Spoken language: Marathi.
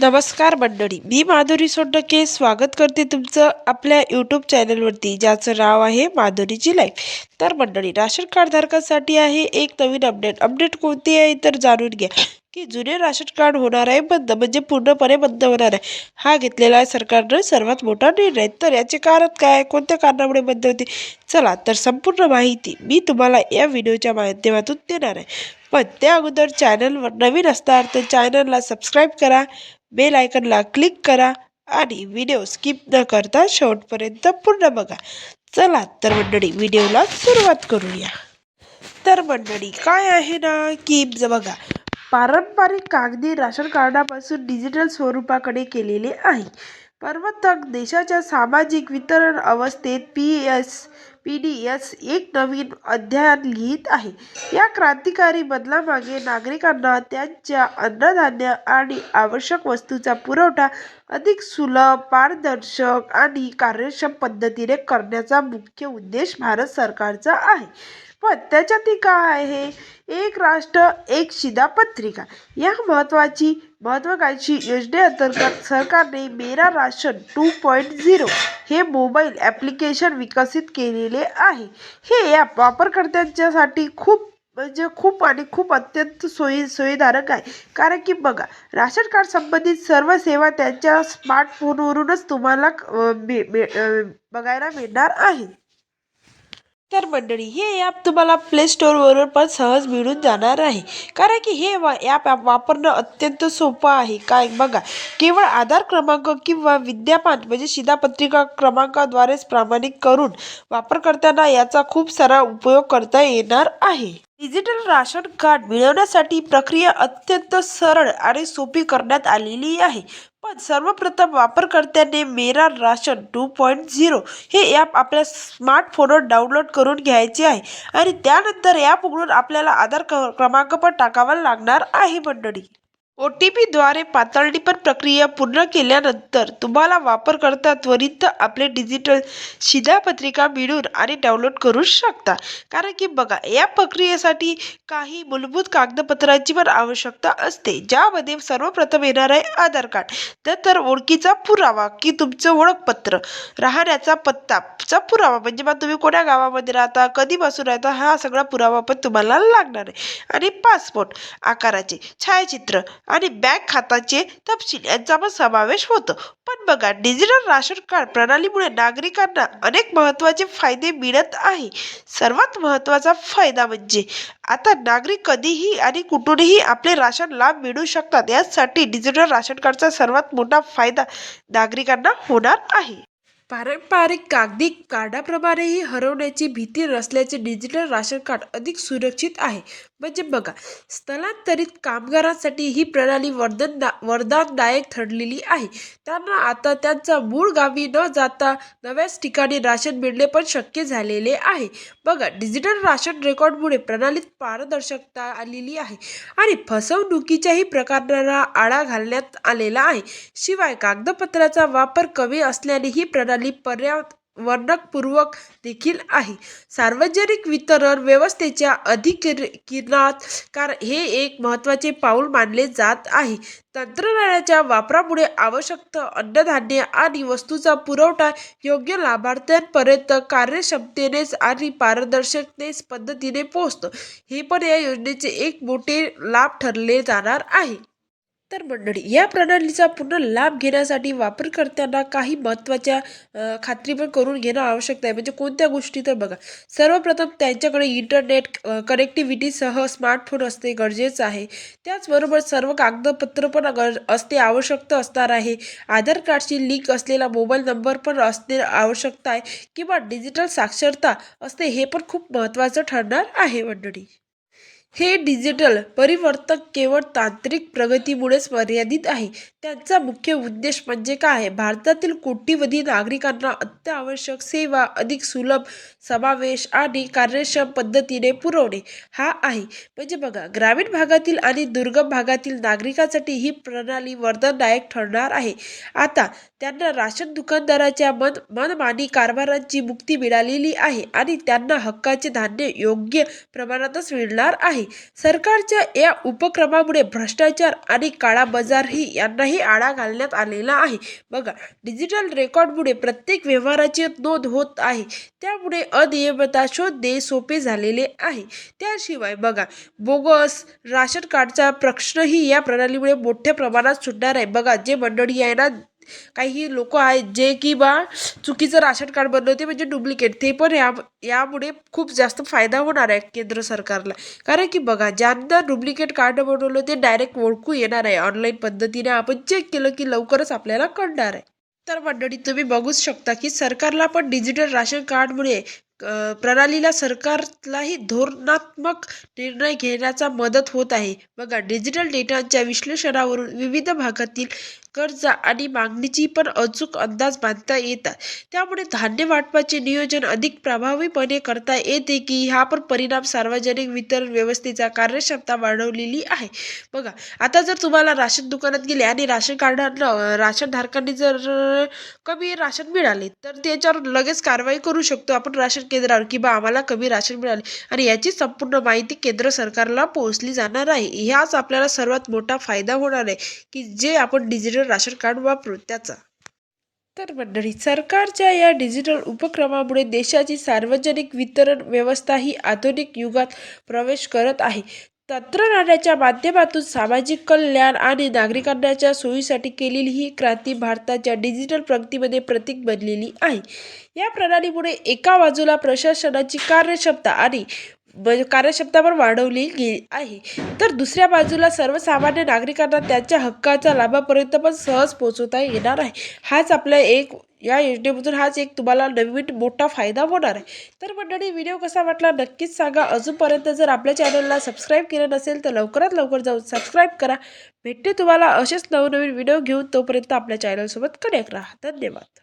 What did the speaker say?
नमस्कार मंडळी. मी माधुरी सोंडके. स्वागत करते तुमचं आपल्या यूट्यूब चॅनलवरती ज्याचं नाव आहे माधुरीची लाईफ तर मंडळी राशन कार्डधारकांसाठी आहे एक नवीन अपडेट. अपडेट कोणती आहे तर जाणून घ्या. की जुने राशन कार्ड होणार आहे बंद म्हणजे पूर्णपणे बंद होणार आहे. हा घेतलेला आहे सरकारनं सर्वात मोठा निर्णय. तर याचे कारण काय कोणत्या कारणामुळे बंद होते? चला तर संपूर्ण माहिती मी तुम्हाला या व्हिडिओच्या माध्यमातून देणार आहे. पण त्या अगोदर चॅनलवर नवीन असणार तर चॅनलला सबस्क्राईब करा बेल आयकनला क्लिक करा आणि व्हिडिओ स्किप न करता शेवटपर्यंत पूर्ण बघा. चला तर मंडळी व्हिडिओला सुरुवात करूया. तर मंडळी काय आहे ना की बघा पारंपरिक कागदी राशन कार्डापासून डिजिटल स्वरूपाकडे केलेले आहे. पर्वतक देशाच्या सामाजिक वितरण अवस्थेत P S P D S एक नवीन अध्याय लिहित आहे. या क्रांतिकारी बदलामागे नागरिकांना त्यांच्या अन्नधान्य आणि आवश्यक वस्तूचा पुरवठा अधिक सुलभ पारदर्शक आणि कार्यक्षम पद्धतीने करण्याचा मुख्य उद्देश भारत सरकारचा आहे. पण त्याच्यात काय आहे? एक राष्ट्र एक शिधापत्रिका या महत्त्वाची महत्त्वाकांक्षी योजनेअंतर्गत सरकारने Mera ration two point zero हे मोबाईल ॲप्लिकेशन विकसित केलेले आहे. हे ॲप वापरकर्त्यांच्यासाठी खूप म्हणजे खूप आणि खूप अत्यंत सोयी सोयीधारक आहे. कारण की बघा राशन कार्ड संबंधित सर्व सेवा त्यांच्या स्मार्टफोनवरूनच तुम्हाला मे मे बघायला मिळणार आहे. तर मंडळी हे ॲप तुम्हाला प्ले स्टोअरवरून पण सहज मिळून जाणार आहे. कारण की हे वा ॲप वापरणं अत्यंत सोपं आहे. काय बघा केवळ आधार क्रमांक किंवा विद्यापान म्हणजे शिधापत्रिका क्रमांकाद्वारेच प्रामाणिक करून वापरकर्त्यांना याचा खूप सारा उपयोग करता येणार आहे. डिजिटल राशन कार्ड मिळवण्यासाठी प्रक्रिया अत्यंत सरळ आणि सोपी करण्यात आलेली आहे. पण सर्वप्रथम वापरकर्त्याने Mera ration two point zero हे ॲप आपल्या स्मार्टफोनवर डाउनलोड करून घ्यायचे आहे आणि त्यानंतर ॲप उघडून आपल्याला आधार क क्रमांक पण टाकावा लागणार आहे मंडळी. ओ टी पीद्वारे पातळणी पण प्रक्रिया पूर्ण केल्यानंतर तुम्हाला वापरकर्ता त्वरित आपले डिजिटल शिधापत्रिका मिळून आणि डाउनलोड करू शकता. कारण की बघा या प्रक्रियेसाठी काही मूलभूत कागदपत्रांची पण आवश्यकता असते ज्यामध्ये सर्वप्रथम येणार आहे आधार कार्ड. नंतर ओळखीचा पुरावा की तुमचं ओळखपत्र. राहण्याचा पत्ताचा पुरावा म्हणजे मग तुम्ही कोण्या गावामध्ये राहता कधीपासून राहता हा सगळा पुरावा पण तुम्हाला लागणार आहे. आणि पासपोर्ट आकाराचे छायाचित्र आणि बँक खात्याचे तपशील यांचा पण समावेश होतो. पण बघा डिजिटल राशन कार्ड प्रणालीमुळे नागरिकांना अनेक महत्त्वाचे फायदे मिळत आहे. सर्वात महत्त्वाचा फायदा म्हणजे आता नागरिक कधीही आणि कुठूनही आपले राशन लाभ मिळू शकतात. यासाठी डिजिटल राशन कार्डचा सर्वात मोठा फायदा नागरिकांना होणार आहे. पारंपरिक कागदी कार्डाप्रमाणेही हरवण्याची भीती नसल्याचे डिजिटल राशन कार्ड अधिक सुरक्षित आहे. म्हणजे बघा स्थलांतरित कामगारांसाठी ही प्रणाली वरदान वरदानदायक ठरलेली आहे. त्यांना आता त्यांचा मूळ गावी न जाता नव्याच ठिकाणी राशन मिळणे पण शक्य झालेले आहे. बघा डिजिटल राशन रेकॉर्डमुळे प्रणालीत पारदर्शकता आलेली आहे आणि फसवणुकीच्याही प्रकारांना आळा घालण्यात आलेला आहे. शिवाय कागदपत्राचा वापर कमी असल्याने ही प्रणाली पर्यावरणपूर्वक देखील आहे. सार्वजनिक वितरण व्यवस्थेच्या अधिकिरणात कार हे एक महत्त्वाचे पाऊल मानले जात आहे. तंत्रज्ञानाच्या वापरामुळे आवश्यक अन्नधान्य आणि वस्तूचा पुरवठा योग्य लाभार्थ्यांपर्यंत कार्यक्षमतेनेच आणि पारदर्शकतेच पद्धतीने पोहोचतो. हे पण या योजनेचे एक मोठे लाभ ठरले जाणार आहे. तर मंडळी या प्रणालीचा पूर्ण लाभ घेण्यासाठी वापरकर्त्यांना काही महत्त्वाच्या खात्री पण करून घेणं आवश्यक आहे म्हणजे कोणत्या गोष्टी तर बघा सर्वप्रथम त्यांच्याकडे इंटरनेट कनेक्टिव्हिटीसह स्मार्टफोन असणे गरजेचं आहे. त्याचबरोबर सर्व कागदपत्र पण गरज असणे आवश्यकता असणार आहे. आधार कार्डची लिंक असलेला मोबाईल नंबर पण असणे आवश्यकता आहे. किंवा डिजिटल साक्षरता असणे हे पण खूप महत्त्वाचं ठरणार आहे मंडळी. हे डिजिटल परिवर्तन केवळ तांत्रिक प्रगतीमुळेच मर्यादित आहे. त्यांचा मुख्य उद्देश म्हणजे काय? आहे भारतातील कोटीवधी नागरिकांना अत्यावश्यक सेवा अधिक सुलभ समावेश आणि कार्यक्षम पद्धतीने पुरवणे हा आहे. म्हणजे बघा ग्रामीण भागातील आणि दुर्गम भागातील नागरिकांसाठी ही प्रणाली वरदानदायक ठरणार आहे. आता त्यांना राशन दुकानदाराच्या मन मनमानी कारभारांची मुक्ती मिळालेली आहे आणि त्यांना हक्काचे धान्य योग्य प्रमाणातच मिळणार आहे. सरकारच्या या उपक्रमामुळे भ्रष्टाचार आणि काळा बाजारही यांनाही आळा घालण्यात आलेला आहे. बघा डिजिटल रेकॉर्डमुळे प्रत्येक व्यवहाराची नोंद होत आहे. त्यामुळे अनियमितता शोधणे सोपे झालेले आहे. त्याशिवाय बघा बोगस राशन कार्डचा प्रश्नही या प्रणालीमुळे मोठ्या प्रमाणात सुटणार आहे. बघा जे मंडळी आहे ना काही लोक आहेत जे की बा चुकीचं राशन कार्ड बनवते म्हणजे डुप्लिकेट ते पण या यामुळे खूप जास्त फायदा होणार आहे केंद्र सरकारला. कारण की बघा ज्यांना डुप्लिकेट कार्ड बनवलं ते डायरेक्ट ओळखू येणार आहे. ऑनलाईन पद्धतीने आपण चेक केलं की लवकरच आपल्याला कळणार आहे. तर मंडळी तुम्ही बघूच शकता की सरकारला पण डिजिटल राशन कार्डमुळे प्रणालीला सरकारलाही धोरणात्मक निर्णय घेण्याचा मदत होत आहे. बघा डिजिटल डेटाच्या विश्लेषणावरून विविध भागातील कर्ज आणि मागणीची पण अचूक अंदाज बांधता येतात. त्यामुळे धान्य वाटपाचे नियोजन अधिक प्रभावीपणे करता येते की हा पण परिणाम सार्वजनिक वितरण व्यवस्थेचा कार्यक्षमता वाढवलेली आहे. बघा आता जर तुम्हाला राशन दुकानात गेले आणि राशन कार्डांना राशन धारकांनी जर कमी राशन मिळाले तर त्याच्यावर लगेच कारवाई करू शकतो. आपण राशन केंद्रावर किंवा आम्हाला कमी राशन मिळाले. आणि याची संपूर्ण माहिती केंद्र सरकारला पोहोचली जाणार आहे. ह्याच आपल्याला सर्वात मोठा फायदा होणार आहे की जे आपण डिजिटल राशन कार्ड वापरू त्याचा. तर मंडळी सरकारच्या या डिजिटल उपक्रमामुळे देशाची सार्वजनिक वितरण व्यवस्था ही आधुनिक युगात प्रवेश करत आहे. तंत्रज्ञानाच्या माध्यमातून सामाजिक कल्याण आणि नागरिकांच्या सोयीसाठी केलेली ही क्रांती भारताच्या डिजिटल प्रगतीमध्ये प्रतीक बनलेली आहे. या प्रणालीमुळे एका बाजूला प्रशासनाची कार्यक्षमता आणि ब- कार्यक्षमता पण वाढवली गेली आहे. तर दुसऱ्या बाजूला सर्वसामान्य नागरिकांना त्यांच्या हक्काच्या लाभापर्यंत पण सहज पोहोचवता येणार आहे. हाच आपला एक या योजनेमधून हाच एक तुम्हाला नवीन मोठा फायदा होणार आहे. तर मंडळी व्हिडिओ कसा वाटला नक्कीच सांगा. अजूनपर्यंत जर आपल्या चॅनलला सबस्क्राईब केलं नसेल तर लवकरात लवकर जाऊन सबस्क्राईब करा. भेटते तुम्हाला असेच नवनवीन व्हिडिओ घेऊन तोपर्यंत आपल्या चॅनलसोबत कनेक्ट राहा. धन्यवाद.